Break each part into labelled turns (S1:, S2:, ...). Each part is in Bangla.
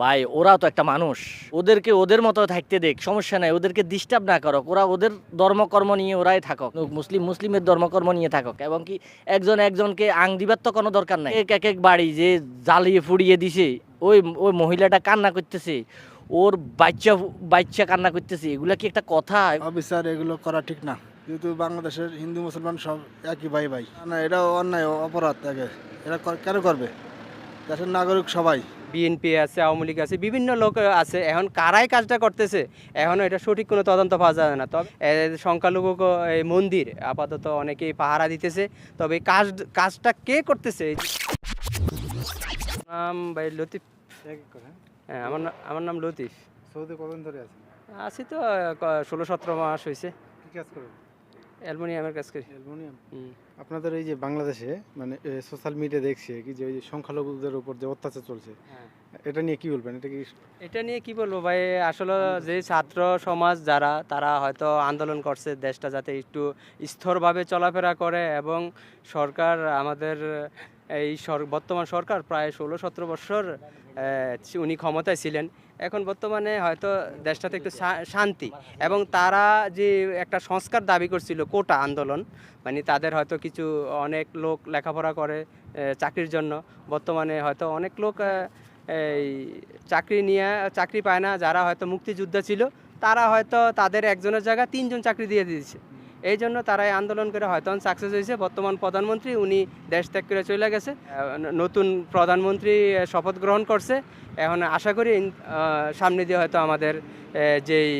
S1: ভাই, ওরাও তো একটা মানুষ। ওদেরকে ওদের মতো থাকতে দেখ, সমস্যা নাই, ওদেরকে ডিস্টার্ব না করো ওরা ওদের ধর্মকর্ম নিয়ে ওরাই থাকক। মুসলিম, মুসলিমের ধর্মকর্ম নিয়ে থাকক। এবং কি একজন একজনকে আং দিবার তো কোনো দরকার নাই। এক এক বাড়ি যে জ্বালিয়ে ফুড়িয়ে দিছে, ওই ওই মহিলাটা কান্না করতেছে। ওর বাচ্চা বাচ্চা কান্না করতেছে। এগুলা কি একটা কথা?
S2: অবিচার, এগুলো করা ঠিক না। যেহেতু বাংলাদেশের হিন্দু, মুসলমান সব একই ভাই ভাই। না এটা অন্যায়, অপরাধ তাকে এটা কেন করবে? দেশের নাগরিক সবাই।
S3: বিএনপি আছে আওয়ামী লীগ আছে বিভিন্ন লোক আছে। এখন কারাই কাজটা করতেছে। এখনও এটা সঠিক কোনো তদন্ত পাওয়া যাবে না। তবে সংখ্যালঘু এই মন্দির আপাতত অনেকেই পাহারা দিতেছে। তবে কাজ কাজটা কে করতেছে? নাম ভাই লতিফ। হ্যাঁ? আমার না- আমার নাম লতিফ।
S4: সৌদি কতদিন ধরে আছেন?
S3: আছি তো ষোলো সতেরো মাস হয়েছে
S4: কি কাজ করেন?
S3: অ্যালমোনিয়ামের কাজ করি।
S4: অ্যালুমিনিয়াম?
S3: হুম।
S4: আপনাদের এই যে বাংলাদেশে মানে সোশ্যাল মিডিয়া দেখছে কি যে ওই যে সংখ্যালঘুদের উপর যে অত্যাচার চলছে
S3: হ্যাঁ।
S4: এটা নিয়ে কি বলবেন এটা কি
S3: এটা নিয়ে কি বলব ভাই আসলে যে ছাত্র সমাজ যারা তারা হয়তো আন্দোলন করছে দেশটা যাতে একটু স্থরভাবে চলাফেরা করে এবং সরকার আমাদের এই বর্তমান সরকার প্রায় ষোলো, সতেরো বছর উনি ক্ষমতায় ছিলেন। এখন বর্তমানে হয়তো দেশটাতে একটু শান্তি এবং তারা যে একটা সংস্কার দাবি করছিল কোটা আন্দোলন মানে তাদের হয়তো কিছু অনেক লোক লেখাপড়া করে চাকরির জন্য। বর্তমানে হয়তো অনেক লোক এই চাকরি নিয়ে, চাকরি পায় না। যারা হয়তো মুক্তিযোদ্ধা ছিল, তারা হয়তো তাদের একজনের জায়গায় তিনজন চাকরি দিয়ে দিয়েছে। এই জন্য তারা আন্দোলন করে হয়তো সাকসেস হয়েছে। বর্তমান প্রধানমন্ত্রী, উনি দেশ ত্যাগ করে চলে গেছে। নতুন প্রধানমন্ত্রী শপথ গ্রহণ করছে। এখন আশা করি সামনে দিয়ে হয়তো আমাদের যেই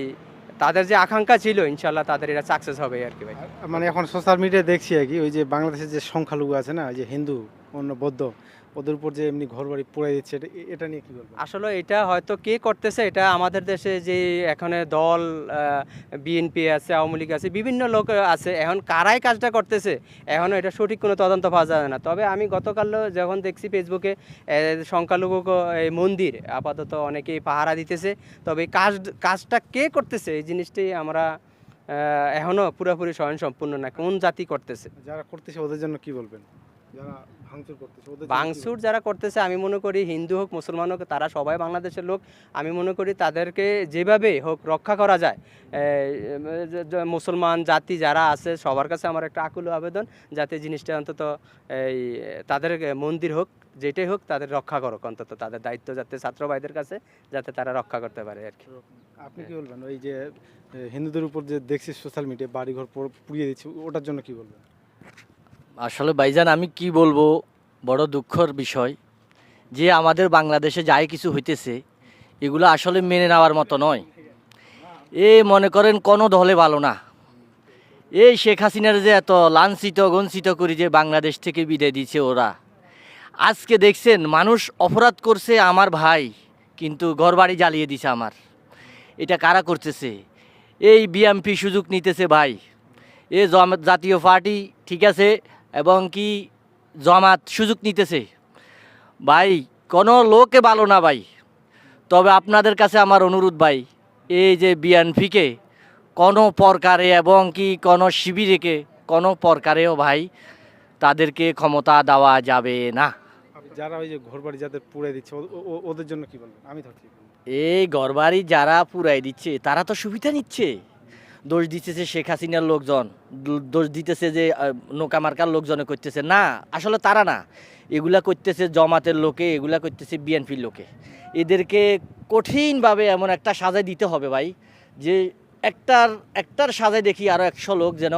S3: তাদের যে আকাঙ্ক্ষা ছিল ইনশাল্লাহ তাদের এটা সাকসেস হবে আর কি ভাই।
S4: মানে এখন সোশ্যাল মিডিয়ায় দেখছি আর কি, ওই যে বাংলাদেশের যে সংখ্যালঘু আছে না, ওই যে হিন্দু অন্য বৌদ্ধ ওদের উপর যে এমনি ঘর বাড়ি পড়ে দিচ্ছে এটা এটা নিয়ে কি বলবেন?
S3: আসলে এটা হয়তো কে করতেছে এটা আমাদের দেশে যে এখানে দল বিএনপি আছে আওয়ামী লীগ আছে বিভিন্ন লোক আছে এখন কারাই কাজটা করতেছে এখনও এটা সঠিক কোনো তদন্ত পাওয়া যাবে না। তবে আমি গতকাল যখন দেখছি ফেসবুকে সংখ্যালঘু এই মন্দির আপাতত অনেকেই পাহারা দিতেছে তবে কাজ কাজটা কে করতেছে এই জিনিসটি আমরা আহ, এখনও পুরোপুরি স্বয়ং সম্পূর্ণ না কোন জাতি করতেছে।
S4: যারা করতেছে ওদের জন্য কি বলবেন? যারা ভাঙচুর
S3: যারা করতেছে আমি মনে করি হিন্দু হোক মুসলমান হোক তারা সবাই বাংলাদেশের লোক। আমি মনে করি তাদেরকে যেভাবে হোক রক্ষা করা যায়। মুসলমান জাতি যারা আছে সবার কাছে আমার একটা আকুল আবেদন যাতে জিনিসটা অন্তত এই তাদের মন্দির হোক যেটাই হোক তাদের রক্ষা করুক অন্তত তাদের দায়িত্ব যাতে ছাত্র ভাইদের কাছে যাতে তারা রক্ষা করতে পারে আর কি।
S4: আপনি কি বলবেন? ওই যে হিন্দুদের উপর যে দেখছি সোশ্যাল মিডিয়া বাড়িঘর পুড়িয়ে দিচ্ছে ওটার জন্য কি বলবেন?
S1: আসলে ভাইজান, আমি কি বলব? বড় দুঃখর বিষয় যে আমাদের বাংলাদেশে যাই কিছু হইতেছে, এগুলো আসলে মেনে নেওয়ার মতো নয়। এ মনে করেন কোনো দলে ভালো না। এই শেখ হাসিনার যে এত লাঞ্ছিত গঞ্চিত করি যে বাংলাদেশ থেকে বিদায় দিচ্ছে ওরা। আজকে দেখছেন, মানুষ অপরাধ করছে আমার ভাই, কিন্তু ঘরবাড়ি জ্বালিয়ে দিছে আমার। এটা কারা করতেছে? এই বিএমপি সুযোগ নিতেছে ভাই। এ জাতীয় পার্টি, ঠিক আছে এবং কি জমাত সুযোগ নিতেছে। ভাই কোনো লোকে ভালো না ভাই। তবে আপনাদের কাছে আমার অনুরোধ ভাই এই যে বিএনপিকে কোনো প্রকারে এবং কি কোনো শিবিরেকে কোনো প্রকারেও ভাই তাদেরকে ক্ষমতা দেওয়া যাবে না।
S4: যারা ওই যে ঘর বাড়ি যাদের পুড়ে দিচ্ছে ওদের জন্য কি বলবেন? আমি
S1: এই ঘরবাড়ি যারা পুরাই দিচ্ছে তারা তো সুবিধা নিচ্ছে। দোষ দিতেছে শেখ হাসিনার লোকজন দোষ দিতেছে যে নৌকা মার্কার লোকজনে করতেছে। না আসলে তারা না। এগুলা করতেছে জমাতের লোকে এগুলা করতেছে বিএনপির লোকে। এদেরকে কঠিনভাবে এমন একটা সাজাই দিতে হবে ভাই যে একটার একটার সাজাই দেখি আরও একশো লোক যেন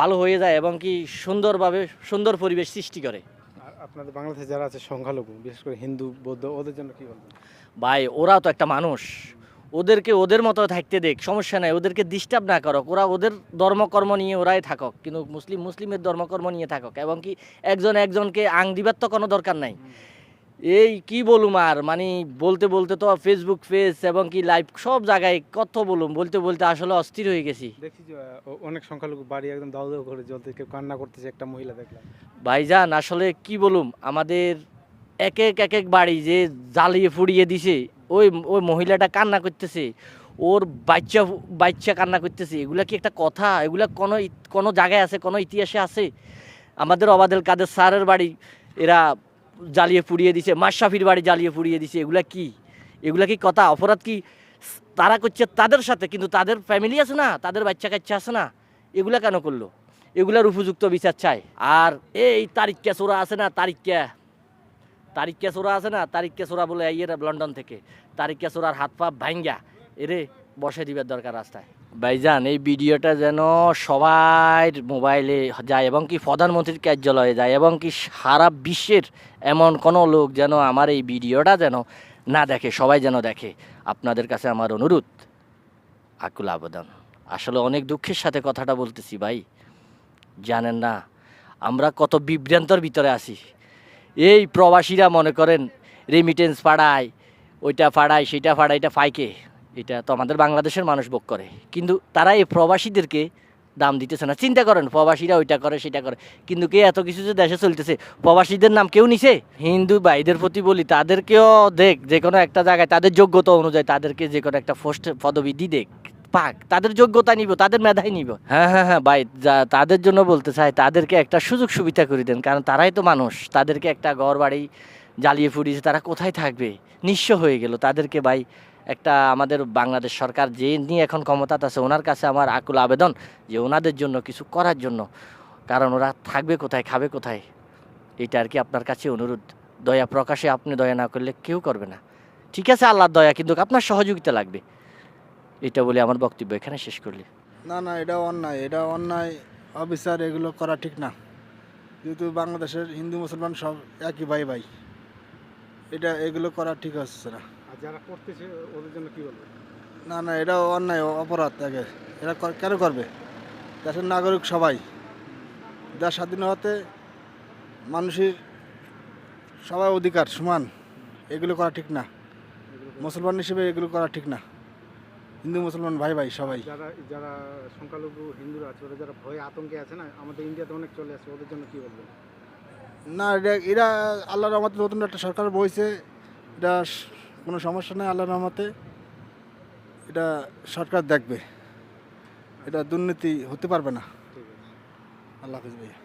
S1: ভালো হয়ে যায় এবং কি সুন্দরভাবে সুন্দর পরিবেশ সৃষ্টি করে।
S4: আপনাদের বাংলাদেশে যারা আছে সংখ্যালঘু বিশেষ করে হিন্দু বৌদ্ধ ওদের জন্য কি বলবেন?
S1: ভাই ওরাও তো একটা মানুষ। ওদেরকে ওদের মতো থাকতে দেখ সমস্যা নাই ওদেরকে ডিস্টার্ব না করো ওরা ওদের ধর্মকর্ম নিয়ে ওরাই থাকক কিন্তু মুসলিম মুসলিমের ধর্মকর্ম নিয়ে থাকক এবং কি একজন একজনকে আং দিবার তো কোনো দরকার নাই। এই কি বলুম আর মানে বলতে বলতে তো ফেসবুক পেজ এবং কি লাইভ সব জায়গায় কত বলুম বলতে বলতে আসলে অস্থির হয়ে গেছি।
S4: দেখছি অনেক সংখ্যালঘু বাড়ি একদম দাউ করে জ্বলতে কেউ কান্না করতেছে একটা মহিলা দেখলাম।
S1: ভাইজান আসলে কি বলুম আমাদের এক এক এক এক বাড়ি যে জ্বালিয়ে ফুড়িয়ে দিছে ওই ওই মহিলাটা কান্না করতেছে। ওর বাচ্চা বাচ্চা কান্না করতেছে। এগুলা কি একটা কথা? এগুলা কোনো কোনো জায়গায় আছে? কোনো ইতিহাসে আছে? আমাদের অবাদেল কাদের স্যারের বাড়ি এরা জ্বালিয়ে পুড়িয়ে দিছে মাশরাফির বাড়ি জ্বালিয়ে পুড়িয়ে দিছে। এগুলা কি? এগুলা কি কথা? অপরাধ কি তারা করছে তাদের সাথে? কিন্তু তাদের ফ্যামিলি আছে না? তাদের বাচ্চা কাচ্চা আছে না? এগুলা কেন করল? এগুলার উপযুক্ত বিচার চাই আর এই তারিখকে চোরা আছে না? তারিখকে? তারিখকে চোরা আছে না? তারিখকে চোরা বলে এই লন্ডন থেকে। তারিখকে চোরার হাত পা ভাঙ্গা, এরে বসে দিবার দরকার রাস্তায়। ভাইজান, এই ভিডিওটা যেন সবাই মোবাইলে যায় এবং কি প্রধানমন্ত্রীর কার্যালয়ে যায় এবং কি সারা বিশ্বের এমন কোনো লোক যেন আমার এই ভিডিওটা যেন না দেখে, সবাই যেন দেখে। আপনাদের কাছে আমার অনুরোধ, আকুল আবেদন। আসলে অনেক দুঃখের সাথে কথাটা বলতেছি ভাই, জানেন না, আমরা কত বিভ্রান্তর ভিতরে আছি। এই প্রবাসীরা মনে করেন রেমিটেন্স পাড়ায় ওইটা পাড়ায় সেটা পাড়ায় এটা ফাইকে। এটা তো আমাদের বাংলাদেশের মানুষ ভোগ করে। কিন্তু তারা এই প্রবাসীদেরকে দাম দিতেছে না। চিন্তা করেন, প্রবাসীরা ওইটা করে, সেটা করে। কিন্তু কে এত কিছু যে দেশে চলতেছে? প্রবাসীদের নাম কেউ নিছে? হিন্দু ভাইদের প্রতি বলি, তাদেরকেও দেখ, যে কোনো একটা জায়গায় তাদের যোগ্যতা অনুযায়ী তাদেরকে যে কোনো একটা পোস্ট, পদবি দি দেখ পাক। তাদের যোগ্যতা নিব, তাদের মেধাই নিব। হ্যাঁ হ্যাঁ হ্যাঁ ভাই, যা- তাদের জন্য বলতে চাই, তাদেরকে একটা সুযোগ সুবিধা করে দেন। কারণ তারাই তো মানুষ। তাদেরকে একটা ঘর বাড়ি জ্বালিয়ে ফুরিয়েছে তারা কোথায় থাকবে? নিঃস্ব হয়ে গেল। তাদেরকে ভাই, একটা আমাদের বাংলাদেশ সরকার যে নিয়ে এখন ক্ষমতাতে আছে, ওনার কাছে আমার আকুল আবেদন যে ওনাদের জন্য, কিছু করার জন্য। কারণ ওরা থাকবে কোথায়, খাবে কোথায়? এটা আর কি আপনার কাছে অনুরোধ। দয়া প্রকাশে আপনি দয়া না করলে কেউ করবে না। ঠিক আছে, আল্লাহর দয়া, কিন্তু আপনার সহযোগিতা লাগবে। এটা বলে আমার বক্তব্য এখানে শেষ করলি।
S2: না না, এটা অন্যায়। এটা অন্যায়, অবিচার, এগুলো করা ঠিক না। যেহেতু বাংলাদেশের হিন্দু, মুসলমান সব একই ভাই ভাই এটা এগুলো করা ঠিক হচ্ছে না
S4: আর যারা করতেছে ওদের জন্য কি বলবেন?
S2: না না এটা অন্যায় অপরাধ আগে। এরা কেন করবে? দেশের নাগরিক সবাই। দেশ স্বাধীন হতে মানুষের সবাই অধিকার সমান। এগুলো করা ঠিক না। মুসলমান হিসেবে এগুলো করা ঠিক না। হিন্দু মুসলমান ভাই ভাই সবাই।
S4: যারা যারা সংখ্যালঘু হিন্দুরা আছে ওরা যারা ভয়ে আতঙ্কে আছে না আমাদের ইন্ডিয়াতে অনেক চলে আসছে ওদের জন্য কি বলবেন?
S2: না, এটা, এরা আল্লাহর রহমতে নতুন একটা সরকার বইছে। এটা কোনো সমস্যা নেই আল্লাহর রহমতে। এটা সরকার দেখবে। এটা দুর্নীতি হতে পারবে না। আল্লাহ হাফিজ ভাইয়া।